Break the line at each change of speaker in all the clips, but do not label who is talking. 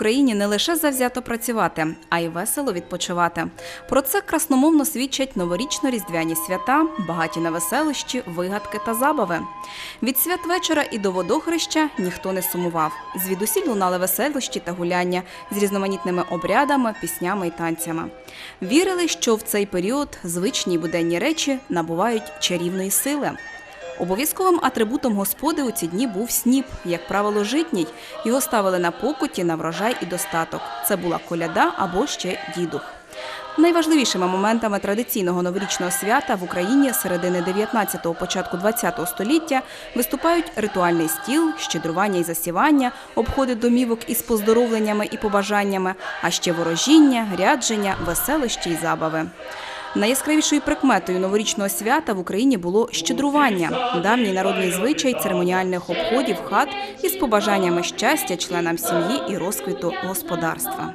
Україні не лише завзято працювати, а й весело відпочивати. Про це красномовно свідчать новорічно-різдвяні свята, багаті на веселощі, вигадки та забави. Від святвечора і до водохреща ніхто не сумував. Звідусіль лунали веселощі та гуляння з різноманітними обрядами, піснями і танцями. Вірили, що в цей період звичні буденні речі набувають чарівної сили. Обов'язковим атрибутом господи у ці дні був сніп, як правило, житній. Його ставили на покуті на врожай і достаток. Це була коляда або ще дідух. Найважливішими моментами традиційного новорічного свята в Україні середини 19-го, початку 20-го століття виступають ритуальний стіл, щедрування і засівання, обходи домівок із поздоровленнями і побажаннями, а ще ворожіння, рядження, веселощі й забави. Найяскравішою прикметою новорічного свята в Україні було щедрування, давній народний звичай церемоніальних обходів хат із побажаннями щастя членам сім'ї і розквіту господарства.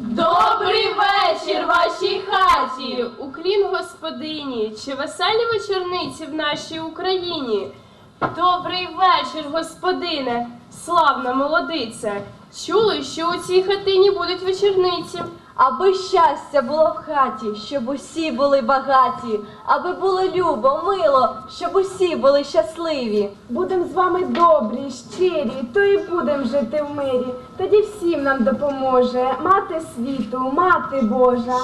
Добрий вечір вашій хаті, уклін господині, чи веселі вечорниці в нашій Україні? Добрий вечір, господине, славна молодиця. Чули, що у цій хатині будуть вечорниці.
Аби щастя було в хаті, щоб усі були багаті, аби було любо, мило, щоб усі були щасливі.
Будем з вами добрі, щирі, то і будем жити в мирі. Тоді всім нам допоможе мати світу, мати Божа.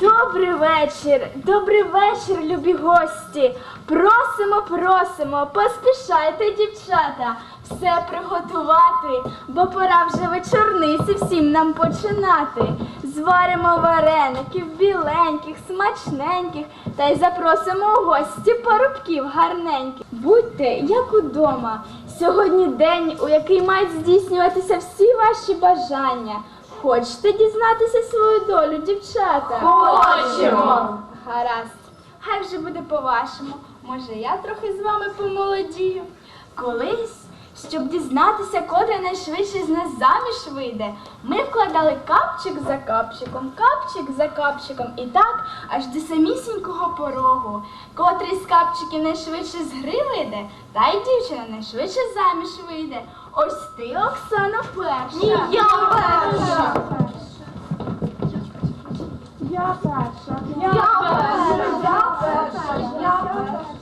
Добрий вечір, добрий вечір, любі гості. Просимо, просимо, поспішайте, дівчата, все приготувати, бо пора вже вечорниці всім нам починати. Зваримо вареників біленьких, смачненьких, та й запросимо у гості парубків гарненьких. Будьте як удома. Сьогодні день, у який мають здійснюватися всі ваші бажання. Хочете дізнатися свою долю, дівчата?
Хочемо!
Гаразд. Хай вже буде по-вашому. Може, я трохи з вами помолодію. Колись, щоб дізнатися, котра найшвидше з нас заміж вийде, ми вкладали капчик за капчиком, капчик за капчиком, і так аж до самісінького порогу. Котрий з капчиків найшвидше з гри вийде, та й дівчина найшвидше заміж вийде. Ось ти, Оксана, перша.
Ні, я перша.
Я перша.
Я перша.
Я перша. Я перша.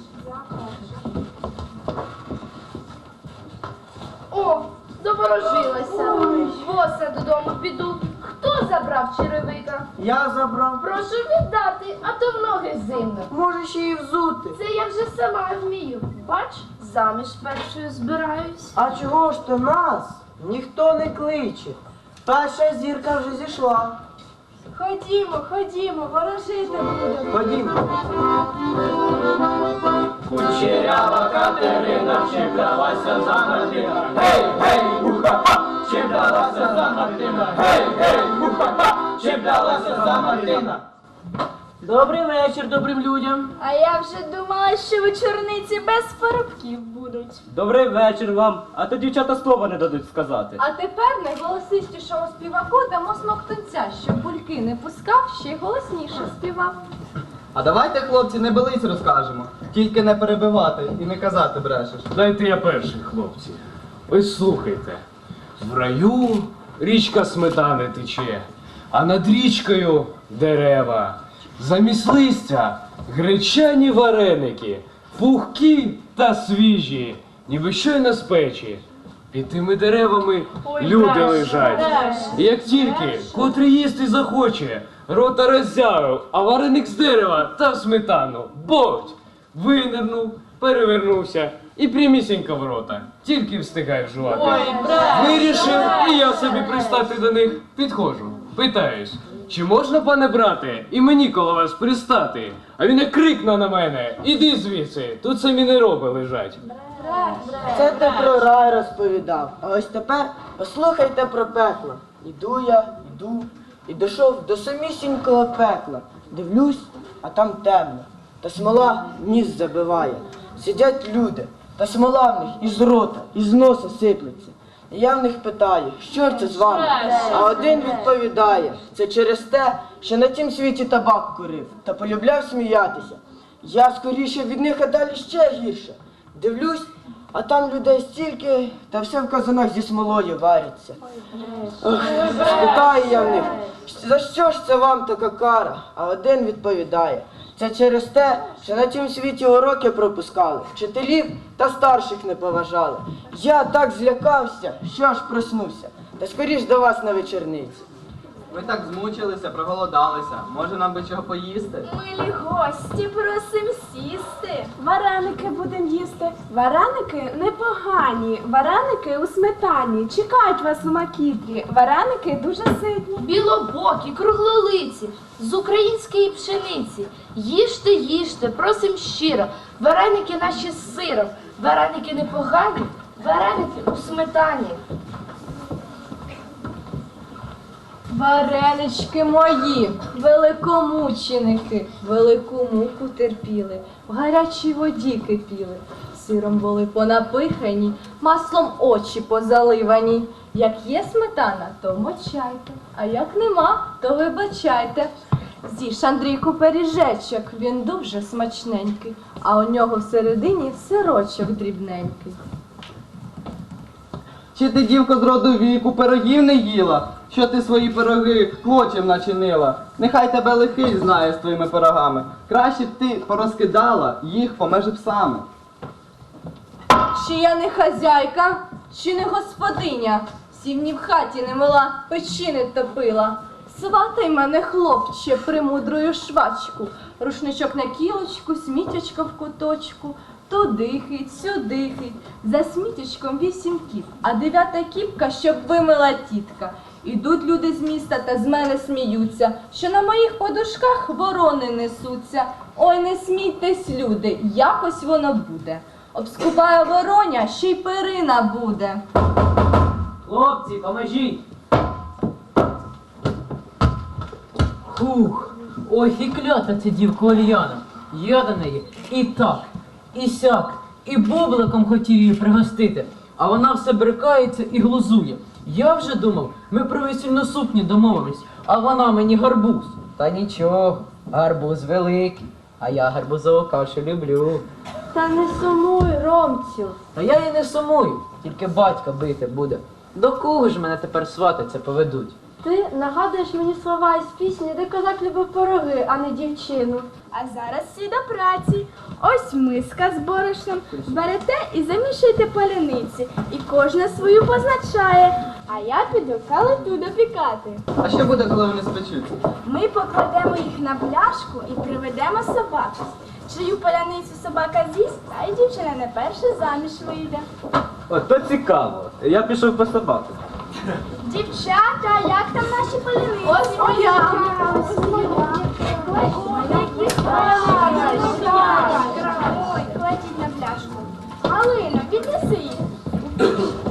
О, доборожилася. Боса додому піду. Хто забрав черевика?
Я забрав.
Прошу віддати, а то в ноги зимно.
Може ще й взути.
Це я вже сама вмію. Бач, заміж першою збираюсь.
А чого ж то нас ніхто не кличе? Перша зірка вже зійшла.
Ходімо, ходімо, ворожити будемо.
Ходімо.
Кучерява Катерина чіплялася за Мартина. Гей, гей, уха-ха, чіплялася за Мартина. Гей, гей, уха-ха, чіплялася за Мартина.
Добрий вечір добрим людям.
А я вже думала, що вечорниці без парубків будуть.
Добрий вечір вам, а то дівчата слова не дадуть сказати.
А тепер найголосистішого співаку дамо смоктунця, щоб бульки не пускав, ще й голосніше співав.
А давайте, хлопці, не бились розкажемо. Тільки не перебивати і не казати брешеш.
Дайте я перший, хлопці. Ось слухайте. В раю річка сметани тече, а над річкою дерева. Замість листя гречані вареники, пухкі та свіжі, ніби щойно з печі. Під тими деревами люди лежать. І як тільки котрий їсти захоче, рота роззявив, а вареник з дерева та в сметану. Бодь! Винирнув, перевернувся і прямісінько в рота. Тільки встигає жувати. Вирішив і я собі пристати до них. Підходжу, питаюсь, чи можна, пане брате, і мені коло вас пристати? А він як крикнув на мене: Іди звідси, тут самі нероби лежать.
Це ти про рай розповідав. А ось тепер послухайте про пекло. Іду я, іду, і дійшов до самісінького пекла. Дивлюсь, а там темно. Та смола ніс забиває. Сидять люди, та смола в них із рота, із носа сиплеться. І я в них питаю, що це з вами? А один відповідає, це через те, що на тім світі табак курив та полюбляв сміятися. Я скоріше від них, а далі ще гірше. Дивлюсь, А там людей стільки, та все в казанах зі смолою вариться. Ох, спитаю я в них, за що ж це вам така кара? А один відповідає. Це через те, що на цьому світі уроки пропускали, вчителів та старших не поважали. Я так злякався, що аж проснувся. Та скоріш до вас на вечорниці.
Ви так змучилися, проголодалися. Може нам би чого поїсти?
Милі гості, просим сісти. Вареники будемо їсти. Вареники непогані. Вареники у сметані. Чекають вас у макітрі. Вареники дуже ситні.
Білобокі, круглолиці, з української пшениці. Їжте, їжте, просим щиро. Вареники наші з сиром. Вареники непогані, вареники у сметані.
Варенички мої, великомученики, велику муку терпіли, в гарячій воді кипіли, сиром були понапихані, маслом очі позаливані. Як є сметана, то мочайте, а як нема, то вибачайте. З'їж Андрійку пиріжечок, він дуже смачненький, а у нього всередині сирочок дрібненький.
Чи ти, дівко, з роду віку пирогів не їла? Що ти свої пироги клочем начинила? Нехай тебе лихий знає з твоїми пирогами. Краще б ти порозкидала їх помежи псами.
Чи я не хазяйка, чи не господиня, сівні в хаті не мила, не топила. Сватай мене, хлопче, примудрою швачку, рушничок на кілочку, смітячко в куточку. Туди хить, сюди хить, за смітячком вісім кіп, а дев'ята кіпка, щоб вимила тітка. Ідуть люди з міста та з мене сміються, що на моїх подушках ворони несуться. Ой, не смійтесь, люди, якось воно буде. Обскупає вороня, ще й перина буде.
Хлопці, поможіть!
Хух, ой, і клята ця дівка Ольяна. Я до неї і так, і сяк, і бубликом хотів її пригостити, а вона все брикається і глузує. Я вже думав, ми про весільну сукню домовились, а вона мені гарбуз. Та нічого, гарбуз великий, а я гарбузову кашу люблю.
Та не сумуй, Ромцю.
Та я і не сумую, тільки батька бити буде. До кого ж мене тепер свататься поведуть?
Ти нагадуєш мені слова із пісні, де козак любив пироги, а не дівчину. А зараз всі до праці. Ось миска з борошном. Берете і замішуєте паляниці. І кожна свою позначає. А я піду калиту допікати.
А що буде, коли вони спечуться?
Ми покладемо їх на пляшку і приведемо собаку. Чию паляницю собака з'їсть, та й дівчина не перше заміж вийде.
Ото цікаво. Я пішов по собаку.
Дівчата, як там наші паляниці? Ось моя. Ось моя. Ой, кладіть на пляшку. Галино, віднеси їх.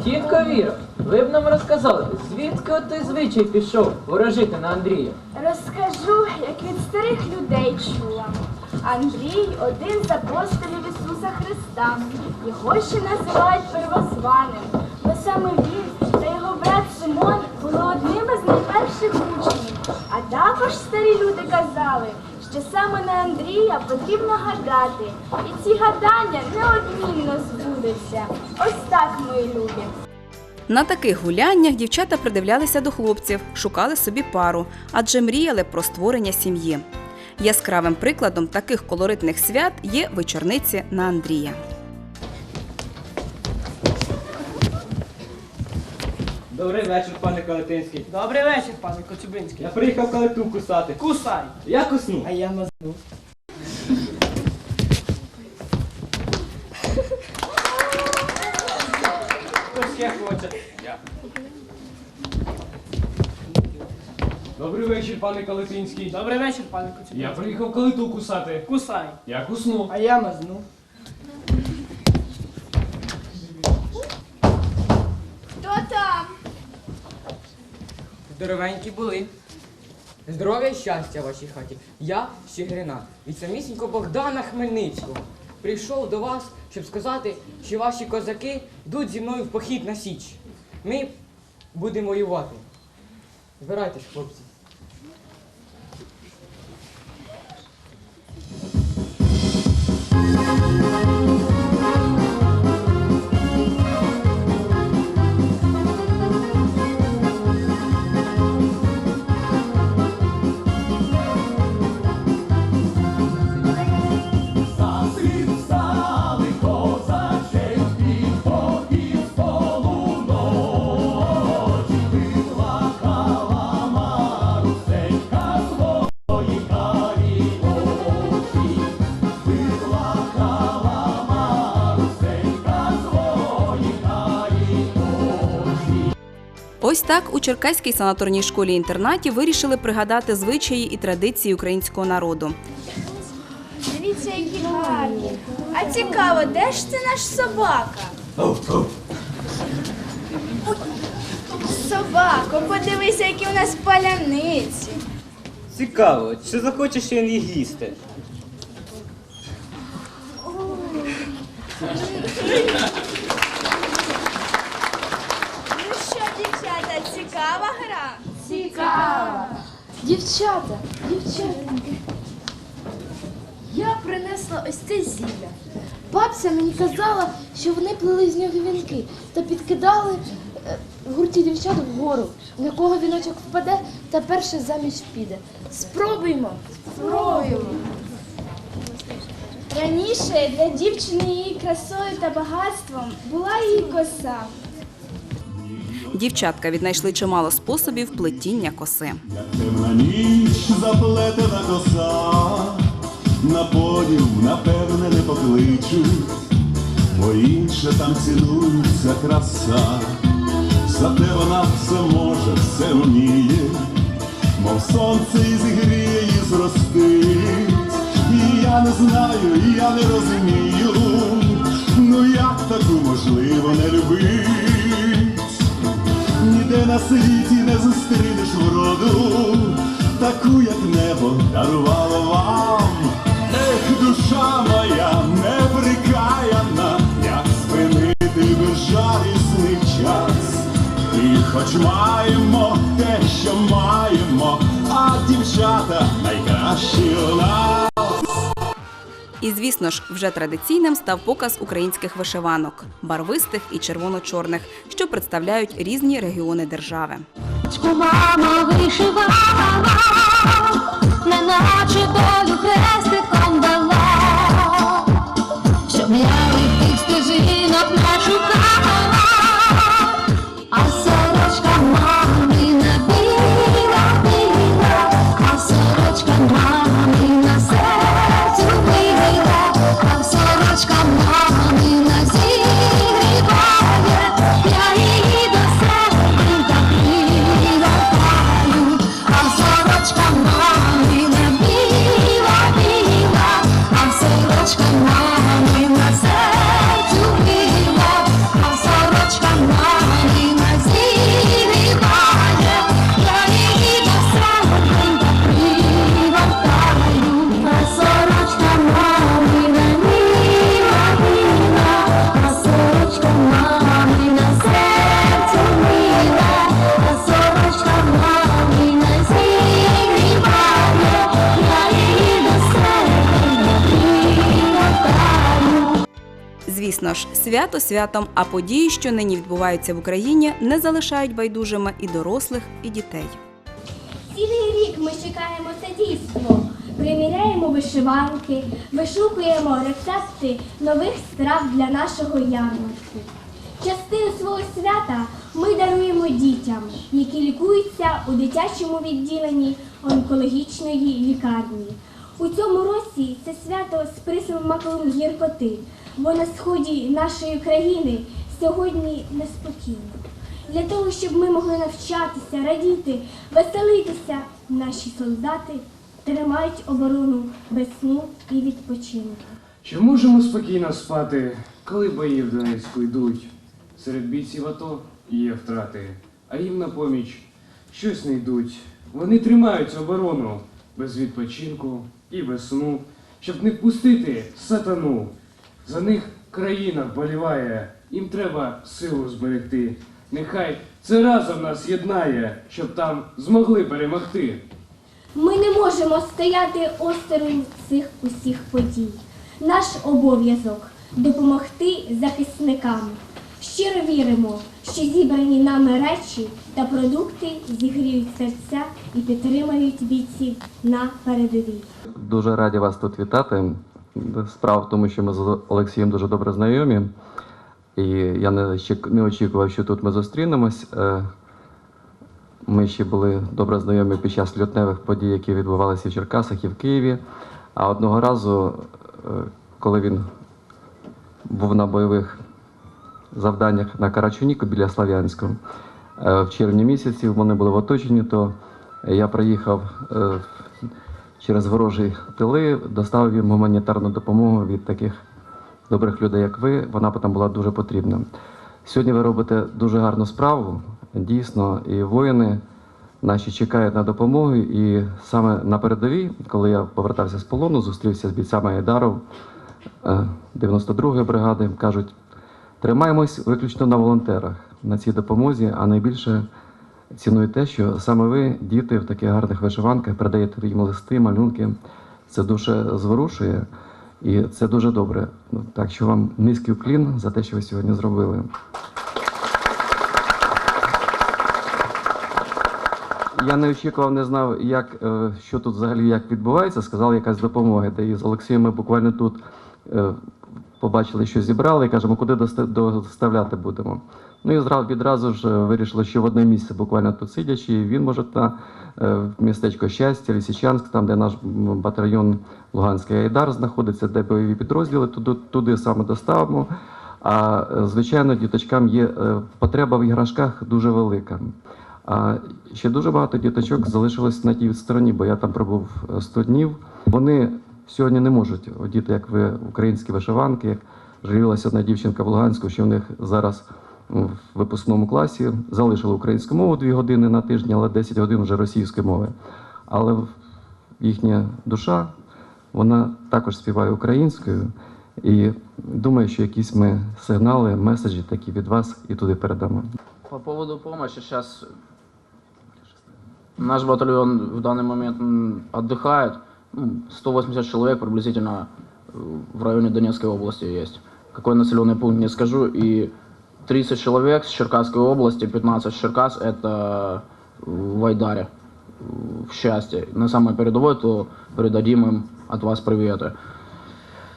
Тітко Віра, ви б нам розказали, звідки от звичай пішов ворожити на Андрія?
Розкажу, як від старих людей чула. Андрій один з апостолів Ісуса Христа. Його ще називають первозваним. Бо саме він та його брат Симон були одними з найперших учнів. А також старі люди казали, що саме на Андрія потрібно гадати. І ці гадання неодмінно збудуться. Ось так, мої любі.
На таких гуляннях дівчата придивлялися до хлопців, шукали собі пару, адже мріяли про створення сім'ї. Яскравим прикладом таких колоритних свят є вечорниці на Андрія.
Добрий вечір, пане Калетинський.
Добрий вечір, пане Коцюбинський.
Я приїхав калиту кусати.
Кусай.
Я кусну.
А я мазну.
Хто ще хоче? Я.
Добрий вечір, пане Калетинський.
Добрий вечір, пане Коцюбинський.
Я приїхав калиту кусати.
Кусай.
Я кусну.
А я мазну.
Хто там?
Здоровенькі були. Здоров'я і щастя в вашій хаті. Я Щегрина від самісінького Богдана Хмельницького. Прийшов до вас, щоб сказати, що ваші козаки йдуть зі мною в похід на Січ. Ми будемо воювати. Збирайтесь, хлопці.
Так у Черкаській санаторній школі-інтернаті вирішили пригадати звичаї і традиції українського народу.
Дивіться, які гарні. А цікаво, де ж це наш собака? Собако, подивися, які у нас паляниці.
Цікаво, чи захочеш він їх їсти?
Ну що, дівчата, цікава гра?
Дівчата, дівчата. Я принесла ось це зілля. Бабця мені казала, що вони плели з нього вінки та підкидали е, в гурті дівчат вгору. На кого віночок впаде, та перше заміж піде. Спробуймо. Спробуємо.
Раніше для дівчини її красою та багатством була її коса.
Дівчатка віднайшли чимало способів плетіння коси.
Темна ніч заплетена коса, на поділ, напевне, не покличуть, бо інше там цінується краса, зате вона все може, все вміє, мов сонце і зігріє і зростить. І я не знаю, і я не розумію, ну як таку можливо не любить. Ніде на світі не зустрінеш вроду, таку, як небо дарувало вам. Ех, душа моя неприкаяна, як спинити безжалісний час. І хоч маємо те, що маємо, а дівчата найкращі у нас.
І, звісно ж, вже традиційним став показ українських вишиванок барвистих і червоно-чорних, що представляють різні регіони держави.
Мама вишивала,
Звісно ж, свято святом, а події, що нині відбуваються в Україні, не залишають байдужими і дорослих, і дітей.
Цілий рік ми чекаємо це дійство. Приміряємо вишиванки, вишукуємо рецепти нових страв для нашого ярмарку. Частину свого свята ми даруємо дітям, які лікуються у дитячому відділенні онкологічної лікарні. У цьому році це свято з присмаком гіркоти, бо на сході нашої країни сьогодні неспокійно. Для того, щоб ми могли навчатися, радіти, веселитися, наші солдати тримають оборону без сну і відпочинку.
Чи можемо спокійно спати, коли бої в Донецьку йдуть? Серед бійців АТО є втрати, а їм на поміч щось не йдуть. Вони тримають оборону без відпочинку і без сну, щоб не впустити сатану. За них країна вболіває, їм треба силу зберегти. Нехай це разом нас єднає, щоб там змогли перемогти.
Ми не можемо стояти осторонь цих усіх подій. Наш обов'язок допомогти захисникам. Щиро віримо, що зібрані нами речі та продукти зігріють серця і підтримають бійців на передовій.
Дуже раді вас тут вітати. Справа в тому, що ми з Олексієм дуже добре знайомі, і я не, не очікував, що тут ми зустрінемось. Е, Ми ще були добре знайомі під час лютневих подій, які відбувалися в Черкасах і в Києві. А одного разу, е, коли він був на бойових завданнях на Карачуніку біля Слав'янського, е, в червні місяці. Вони були в оточенні, то я приїхав е, через ворожі тили, доставив їм гуманітарну допомогу від таких добрих людей, як ви. Вона потім була дуже потрібна. Сьогодні ви робите дуже гарну справу, дійсно, і воїни наші чекають на допомогу. І саме на передовій, коли я повертався з полону, зустрівся з бійцями Айдаров е, 92-ї бригади, кажуть, тримаємось виключно на волонтерах на цій допомозі, а найбільше ціную те, що саме ви, діти, в таких гарних вишиванках, передаєте їм листи, малюнки. Це дуже зворушує. І це дуже добре. Ну, Так що вам низький уклін за те, що ви сьогодні зробили. Я не очікував, не знав, як, е, що тут взагалі як відбувається. Сказали якась допомога. Та і з Олексієм ми буквально тут е, побачили, що зібрали, і кажемо, куди доставляти будемо. Ну і зразу відразу ж е, вирішили, що в одне місце, буквально тут сидячи, він може е, в містечко Щастя, Лисичанськ, там, де наш батальйон Луганський Айдар знаходиться, де бойові підрозділи, туди, туди саме доставимо. А е, звичайно, діточкам є потреба в іграшках дуже велика. А ще дуже багато діточок залишилось на тій стороні, бо я там пробув е, 100 днів. Вони сьогодні не можуть одіти, як ви, українські вишиванки, як жалілася одна дівчинка в Луганську, що в них зараз в випускному класі залишили українську мову дві години на тиждень, але 10 годин вже російської мови. Але в- їхня душа, вона також співає українською. І думаю, що якісь ми сигнали, меседжі такі від вас і туди передамо.
По поводу помощи сейчас наш батальон в данный момент м, отдыхает. Ну, 180 человек приблизительно э, в районе Донецкой области есть. Какой населенный пункт не скажу. И 30 человек с Черкасской области, 15 с Черкас, это в Айдаре, в счастье. На самой передовой, то передадим им от вас приветы.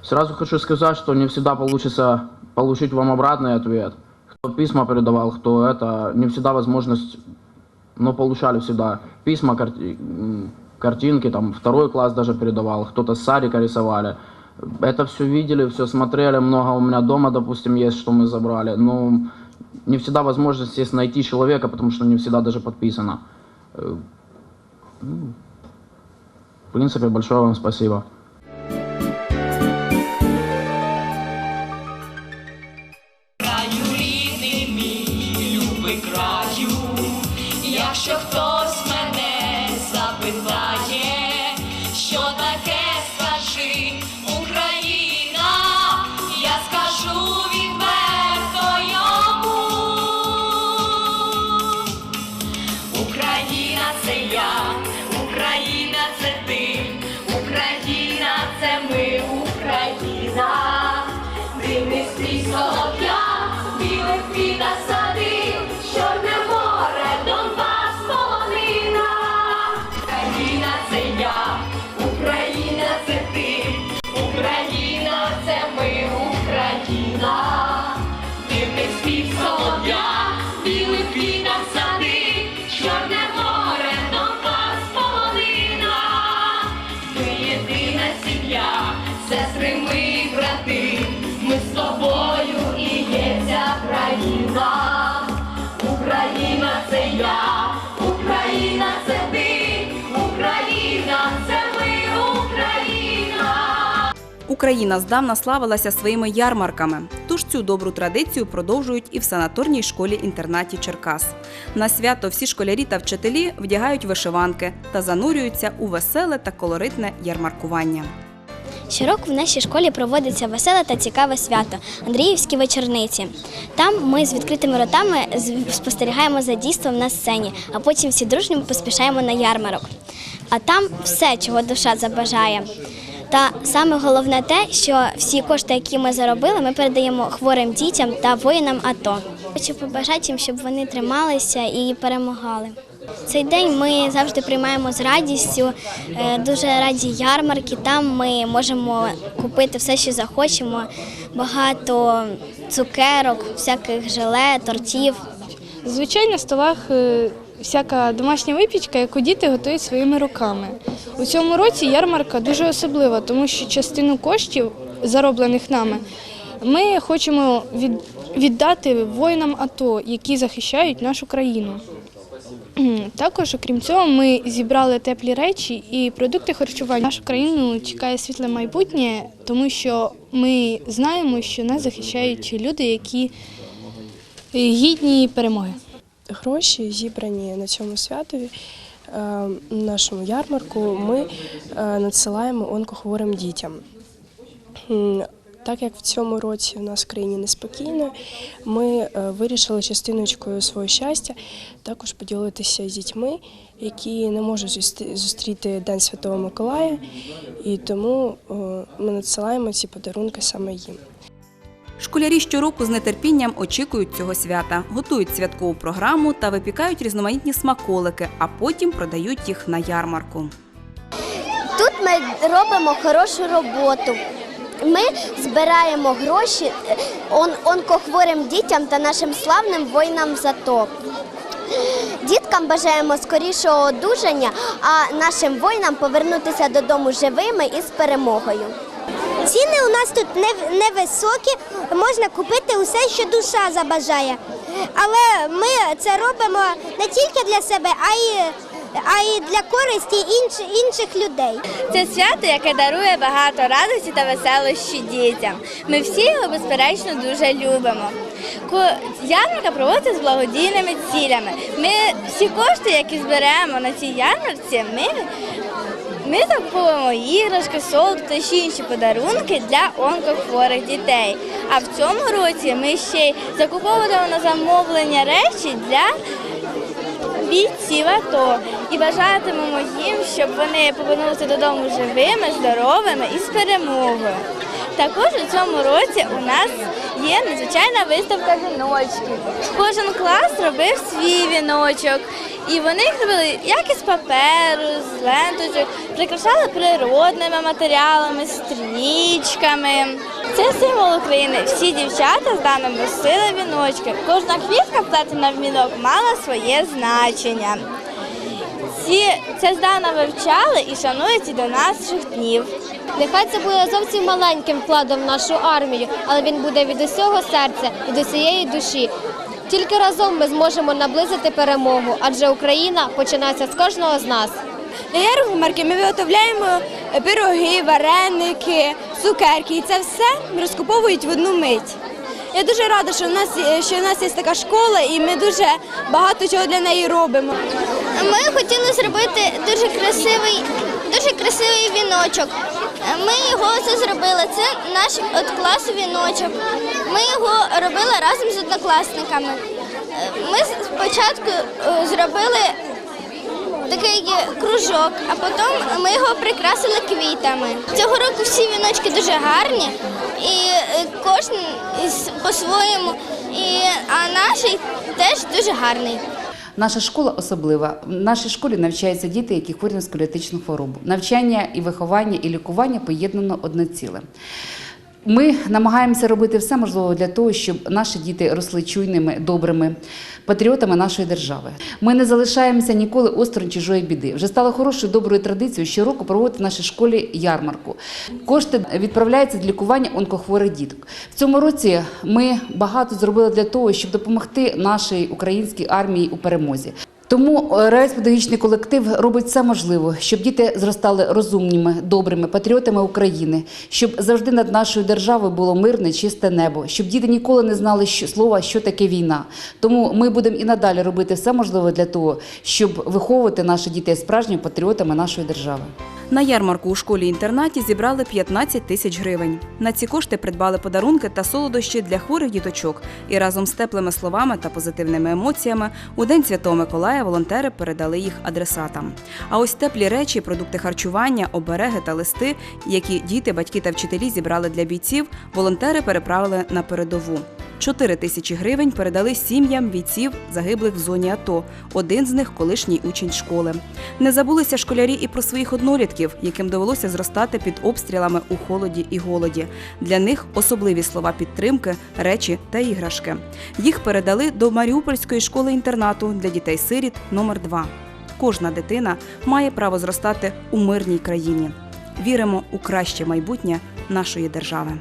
Сразу хочу сказать, что не всегда получится получить вам обратный ответ. Кто письма передавал, кто это, не всегда возможность, но получали всегда письма, карти- картинки, там второй класс даже передавал, кто-то садика рисовали. Это все видели, все смотрели, много у меня дома, допустим, есть, что мы забрали, но не всегда возможность есть найти человека, потому что не всегда даже подписано. Э, ну, В принципе, большое вам спасибо.
Краю рідний любий краю, якщо хтось Україна
здавна славилася своїми ярмарками, тож цю добру традицію продовжують і в санаторній школі-інтернаті Черкас. На свято всі школярі та вчителі вдягають вишиванки та занурюються у веселе та колоритне ярмаркування.
Щороку в нашій школі проводиться веселе та цікаве свято Андріївські вечорниці. Там ми з відкритими ротами спостерігаємо за дійством на сцені, а потім всі дружньо поспішаємо на ярмарок. А там все, чого душа забажає. Та саме головне те, що всі кошти, які ми заробили, ми передаємо хворим дітям та воїнам АТО. Хочу побажати їм, щоб вони трималися і перемагали. Цей день ми завжди приймаємо з радістю. Е, Дуже раді ярмарки. Там ми можемо купити все, що захочемо. Багато цукерок, всяких желе, тортів.
Зазвичай на столах е, всяка домашня випічка, яку діти готують своїми руками. У цьому році ярмарка дуже особлива, тому що частину коштів, зароблених нами, ми хочемо від, віддати воїнам АТО, які захищають нашу країну. Також, окрім цього, ми зібрали теплі речі і продукти харчування. Нашу країну чекає світле майбутнє, тому що ми знаємо, що нас захищають люди, які гідні перемоги.
Гроші зібрані на цьому святові. е, нашому ярмарку ми е, надсилаємо онкохворим дітям. Так як в цьому році у нас в країні неспокійно, ми е, вирішили частиночкою свого щастя також поділитися з дітьми, які не можуть зустрі- зустріти День Святого Миколая, і тому ми надсилаємо ці подарунки саме їм.
Школярі щороку з нетерпінням очікують цього свята, готують святкову програму та випікають різноманітні смаколики, а потім продають їх на ярмарку.
Тут ми робимо хорошу роботу. Ми збираємо гроші е, он- онкохворим дітям та нашим славним воїнам з АТО. Діткам бажаємо скорішого одужання, а нашим воїнам повернутися додому живими і з перемогою.
Ціни у нас тут невисокі, можна купити усе, що душа забажає. Але ми це робимо не тільки для себе, а й, а й для користі інш, інших людей.
Це свято, яке дарує багато радості та веселощі дітям. Ми всі його безперечно дуже любимо. Ярмарка проводиться з благодійними цілями. Ми всі кошти, які зберемо на цій ярмарці, ми, ми закуповуємо іграшки, солод та ще інші подарунки для онкохворих дітей. А в цьому році ми ще й закуповуємо на замовлення речі для бійців АТО і бажатимемо їм, щоб вони повернулися додому живими, здоровими і з перемогою. Також у цьому році у нас є надзвичайна виставка віночків. Кожен клас робив свій віночок, і вони їх робили як із паперу, з ленточок, прикрашали природними матеріалами, стрічками. Це символ України. Всі дівчата з даним носили віночки. Кожна квітка вплетена в вінок мала своє значення. Ці це здавна вивчали і шанують і до наших днів.
Нехай це буде зовсім маленьким вкладом в нашу армію, але він буде від усього серця, від усієї душі. Тільки разом ми зможемо наблизити перемогу, адже Україна починається з кожного з нас.
На ярмарки ми виготовляємо пироги, вареники, цукерки. І це все розкуповують в одну мить. Я дуже рада, що в нас є- що в нас є така школа, і ми дуже багато чого для неї робимо.
Ми хотіли зробити дуже красивий, дуже красивий віночок. Ми його це зробили. Це наш от класу віночок. Ми його робили разом з однокласниками. Ми спочатку е, зробили такий кружок, а потім ми його прикрасили квітами. Цього року всі віночки дуже гарні, і е, кожен по-своєму. А наш теж дуже гарний.
Наша школа особлива. В нашій школі навчаються діти, які хворі на сколіотичну хворобу. Навчання і виховання, і лікування поєднано одне ціле. Ми намагаємося робити все можливе для того, щоб наші діти росли чуйними, добрими патріотами нашої держави. Ми не залишаємося ніколи осторонь чужої біди. Вже стало хорошою доброю традицією щороку проводити в нашій школі ярмарку. Кошти відправляються для лікування онкохворих діток. В цьому році ми багато зробили для того, щоб допомогти нашій українській армії у перемозі. Тому е, педагогічний колектив робить все можливе, щоб діти зростали розумніми, добрими патріотами України, щоб завжди над нашою державою було мирне, чисте небо, щоб діти ніколи не знали слова, що таке війна. Тому ми будемо і надалі робити все можливе для того, щоб виховувати наших дітей справжніми патріотами нашої держави.
На ярмарку у школі-інтернаті зібрали 15 тисяч гривень. На ці кошти придбали подарунки та солодощі для хворих діточок. І разом з теплими словами та позитивними емоціями у День Святого Волонтери передали їх адресатам. А ось теплі речі, продукти харчування, обереги та листи, які діти, батьки та вчителі зібрали для бійців, волонтери переправили на передову. 4 тисячі гривень передали сім'ям бійців, загиблих в зоні АТО. Один з них колишній учень школи. Не забулися школярі і про своїх однолітків, яким довелося зростати під обстрілами у холоді і голоді. Для них особливі слова підтримки, речі та іграшки. Їх передали до Маріупольської школи-інтернату для дітей-сиріт номер 2 Кожна дитина має право зростати у мирній країні. Віримо у краще майбутнє нашої держави.